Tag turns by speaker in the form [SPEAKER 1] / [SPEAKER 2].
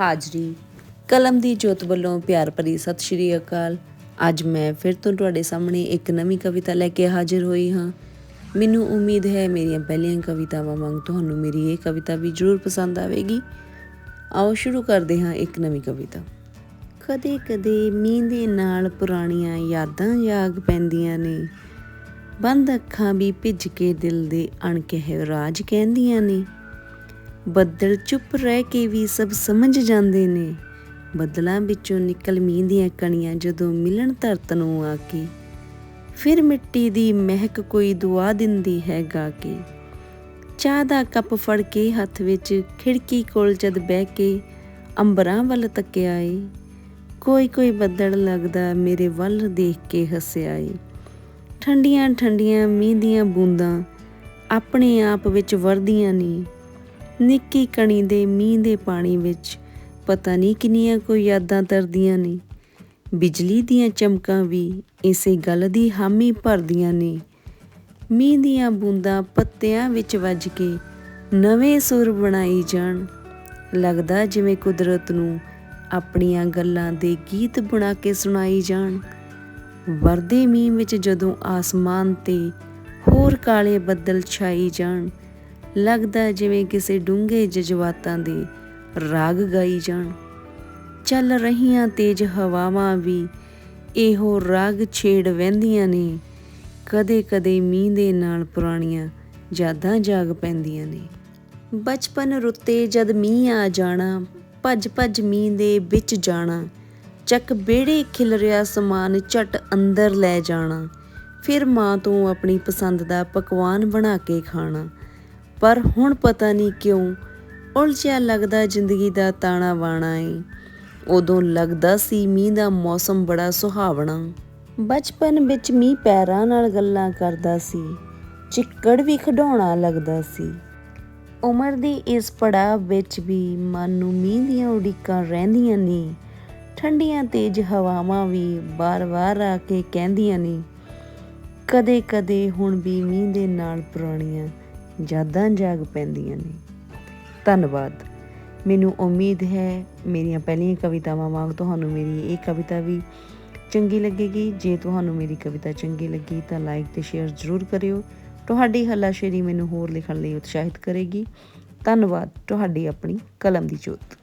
[SPEAKER 1] ਹਾਜ਼ਰੀ। ਕਲਮ ਦੀ ਜੋਤ ਵੱਲੋਂ ਪਿਆਰ ਭਰੀ ਸਤਿ ਸ਼੍ਰੀ ਅਕਾਲ। ਅੱਜ ਮੈਂ ਫਿਰ ਤੋਂ ਤੁਹਾਡੇ ਸਾਹਮਣੇ ਇੱਕ ਨਵੀਂ ਕਵਿਤਾ ਲੈ ਕੇ ਹਾਜ਼ਰ ਹੋਈ ਹਾਂ। ਮੈਨੂੰ ਉਮੀਦ ਹੈ ਮੇਰੀਆਂ ਪਹਿਲੀਆਂ ਕਵਿਤਾਵਾਂ ਵਾਂਗ ਤੁਹਾਨੂੰ ਮੇਰੀ ਇਹ ਕਵਿਤਾ ਵੀ ਜ਼ਰੂਰ ਪਸੰਦ ਆਵੇਗੀ। ਆਓ ਸ਼ੁਰੂ ਕਰਦੇ ਹਾਂ ਇੱਕ ਨਵੀਂ ਕਵਿਤਾ। ਕਦੇ ਕਦੇ ਮੀਂਹ ਦੇ ਨਾਲ ਪੁਰਾਣੀਆਂ ਯਾਦਾਂ ਜਾਗ ਪੈਂਦੀਆਂ ਨੇ। ਬੰਦ ਅੱਖਾਂ ਵੀ ਭਿੱਜ ਕੇ ਦਿਲ ਦੇ ਅਣਕਹਿ ਰਾਜ ਕਹਿੰਦੀਆਂ ਨੇ। ਬੱਦਲ ਚੁੱਪ ਰਹਿ ਕੇ ਵੀ ਸਭ ਸਮਝ ਜਾਂਦੇ ਨੇ। ਬੱਦਲਾਂ ਵਿੱਚੋਂ ਨਿਕਲ ਮੀਂਹ ਦੀਆਂ ਕਣੀਆਂ ਜਦੋਂ ਮਿਲਣ ਧਰਤ ਨੂੰ ਆ ਕੇ, ਫਿਰ ਮਿੱਟੀ ਦੀ ਮਹਿਕ ਕੋਈ ਦੁਆ ਦਿੰਦੀ ਹੈ ਗਾ ਕੇ। ਚਾਹ ਦਾ ਕੱਪ ਫੜ ਕੇ ਹੱਥ ਵਿੱਚ ਖਿੜਕੀ ਕੋਲ ਜਦ ਬਹਿ ਕੇ ਅੰਬਰਾਂ ਵੱਲ ਤੱਕਿਆ ਏ ਕੋਈ ਕੋਈ ਬੱਦਲ ਲੱਗਦਾ ਮੇਰੇ ਵੱਲ ਦੇਖ ਕੇ ਹੱਸਿਆ ਏ। ਠੰਡੀਆਂ ਠੰਡੀਆਂ ਮੀਂਹ ਦੀਆਂ ਬੂੰਦਾਂ ਆਪਣੇ ਆਪ ਵਿੱਚ ਵਰਦੀਆਂ ਨੇ। ਨਿੱਕੀ ਕਣੀ ਦੇ ਮੀਂਹ ਦੇ ਪਾਣੀ ਵਿੱਚ ਪਤਾ ਨਹੀਂ ਕਿੰਨੀਆਂ ਕੋਈ ਯਾਦਾਂ ਤਰਦੀਆਂ ਨੇ। ਬਿਜਲੀ ਦੀਆਂ ਚਮਕਾਂ ਵੀ ਇਸੇ ਗੱਲ ਦੀ ਹਾਮੀ ਭਰਦੀਆਂ ਨੇ। ਮੀਂਹ ਦੀਆਂ ਬੂੰਦਾਂ ਪੱਤਿਆਂ ਵਿੱਚ ਵੱਜ ਕੇ ਨਵੇਂ ਸੁਰ ਬਣਾਈ ਜਾਣ। ਲੱਗਦਾ ਜਿਵੇਂ ਕੁਦਰਤ ਨੂੰ ਆਪਣੀਆਂ ਗੱਲਾਂ ਦੇ ਗੀਤ ਬਣਾ ਕੇ ਸੁਣਾਈ ਜਾਣ। ਵਰਦੇ ਮੀਂਹ ਵਿੱਚ ਜਦੋਂ ਆਸਮਾਨ ਤੇ ਹੋਰ ਕਾਲੇ ਬੱਦਲ ਛਾਈ ਜਾਣ ਲੱਗਦਾ ਜਿਵੇਂ ਕਿਸੇ ਡੂੰਘੇ ਜਜ਼ਬਾਤਾਂ ਦੇ ਰਾਗ ਗਾਈ ਜਾਣ। ਚੱਲ ਰਹੀਆਂ ਤੇਜ਼ ਹਵਾਵਾਂ ਵੀ ਇਹੋ ਰਾਗ ਛੇੜ ਵਹਿੰਦੀਆਂ ਨੇ। ਕਦੇ ਕਦੇ ਮੀਂਹ ਦੇ ਨਾਲ ਪੁਰਾਣੀਆਂ ਯਾਦਾਂ ਜਾਗ ਪੈਂਦੀਆਂ ਨੇ। ਬਚਪਨ ਰੁੱਤੇ ਜਦ ਮੀਂਹ ਆ ਜਾਣਾ ਭੱਜ ਭੱਜ ਮੀਂਹ ਦੇ ਵਿੱਚ ਜਾਣਾ। ਚੱਕ ਬੇੜੇ ਖਿਲ ਰਿਹਾ ਸਮਾਨ, ਝਟ ਅੰਦਰ ਲੈ ਜਾਣਾ। ਫਿਰ ਮਾਂ ਤੋਂ ਆਪਣੀ ਪਸੰਦ ਦਾ ਪਕਵਾਨ ਬਣਾ ਕੇ ਖਾਣਾ। ਪਰ ਹੁਣ ਪਤਾ ਨਹੀਂ ਕਿਉਂ ਉਲਝਿਆ ਲੱਗਦਾ ਜ਼ਿੰਦਗੀ ਦਾ ਤਾਣਾ ਬਾਣਾ ਏ। ਉਦੋਂ ਲੱਗਦਾ ਸੀ ਮੀਂਹ ਦਾ ਮੌਸਮ ਬੜਾ ਸੁਹਾਵਣਾ। ਬਚਪਨ ਵਿੱਚ ਮੀਂਹ ਪੈਰਾਂ ਨਾਲ ਗੱਲਾਂ ਕਰਦਾ ਸੀ। ਚਿੱਕੜ ਵੀ ਖਡਾਉਣਾ ਲੱਗਦਾ ਸੀ। ਉਮਰ ਦੀ ਇਸ ਪੜਾਅ ਵਿੱਚ ਵੀ ਮਨ ਨੂੰ ਮੀਂਹ ਦੀਆਂ ਉਡੀਕਾਂ ਰਹਿੰਦੀਆਂ ਨੇ। ਠੰਡੀਆਂ ਤੇਜ਼ ਹਵਾਵਾਂ ਵੀ ਬਾਰ-ਬਾਰ ਆ ਕੇ ਕਹਿੰਦੀਆਂ ਨੇ। ਕਦੇ-ਕਦੇ ਹੁਣ ਵੀ ਮੀਂਹ ਦੇ ਨਾਲ ਪੁਰਾਣੀਆਂ ਯਾਦਾਂ ਜਾਗ ਪੈਂਦੀਆਂ ਨੇ। ਧੰਨਵਾਦ। ਮੈਨੂੰ ਉਮੀਦ ਹੈ ਮੇਰੀਆਂ ਪਹਿਲੀਆਂ ਕਵਿਤਾਵਾਂ ਵਾਂਗ ਤੁਹਾਨੂੰ ਮੇਰੀ ਇਹ ਕਵਿਤਾ ਵੀ ਚੰਗੀ ਲੱਗੇਗੀ। ਜੇ ਤੁਹਾਨੂੰ ਮੇਰੀ ਕਵਿਤਾ ਚੰਗੀ ਲੱਗੀ ਤਾਂ ਲਾਈਕ ਤੇ ਸ਼ੇਅਰ ਜ਼ਰੂਰ ਕਰਿਓ। ਤੁਹਾਡੀ ਹੱਲਾਸ਼ੇਰੀ ਮੈਨੂੰ ਹੋਰ ਲਿਖਣ ਲਈ ਉਤਸ਼ਾਹਿਤ ਕਰੇਗੀ। ਧੰਨਵਾਦ। ਤੁਹਾਡੀ ਆਪਣੀ ਕਲਮ ਦੀ ਜੋਤ।